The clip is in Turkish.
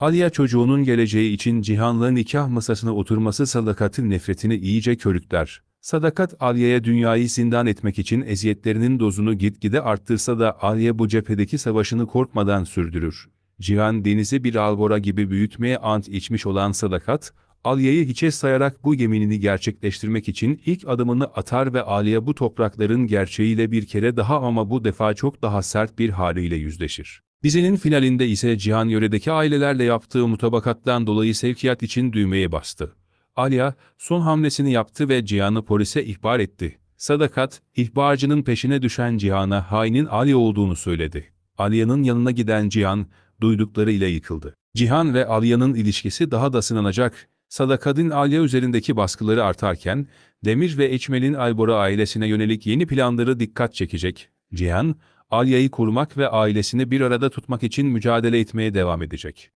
Aliye çocuğunun geleceği için Cihan'la nikah masasına oturması Sadakat'in nefretini iyice körükler. Sadakat Aliye'ye dünyayı zindan etmek için eziyetlerinin dozunu gitgide arttırsa da Aliye bu cephedeki savaşını korkmadan sürdürür. Cihan denizi bir albora gibi büyütmeye ant içmiş olan Sadakat, Aliye'yi hiçe sayarak bu yeminini gerçekleştirmek için ilk adımını atar ve Aliye bu toprakların gerçeğiyle bir kere daha ama bu defa çok daha sert bir haliyle yüzleşir. Dizinin finalinde ise Cihan yöredeki ailelerle yaptığı mutabakattan dolayı sevkiyat için düğmeye bastı. Alya, son hamlesini yaptı ve Cihan'ı polise ihbar etti. Sadakat, ihbarcının peşine düşen Cihan'a hainin Alya olduğunu söyledi. Alya'nın yanına giden Cihan, duyduklarıyla yıkıldı. Cihan ve Alya'nın ilişkisi daha da sınanacak. Sadakat'in Alya üzerindeki baskıları artarken, Demir ve Eçmel'in Albora ailesine yönelik yeni planları dikkat çekecek. Cihan, Alya'yı korumak ve ailesini bir arada tutmak için mücadele etmeye devam edecek.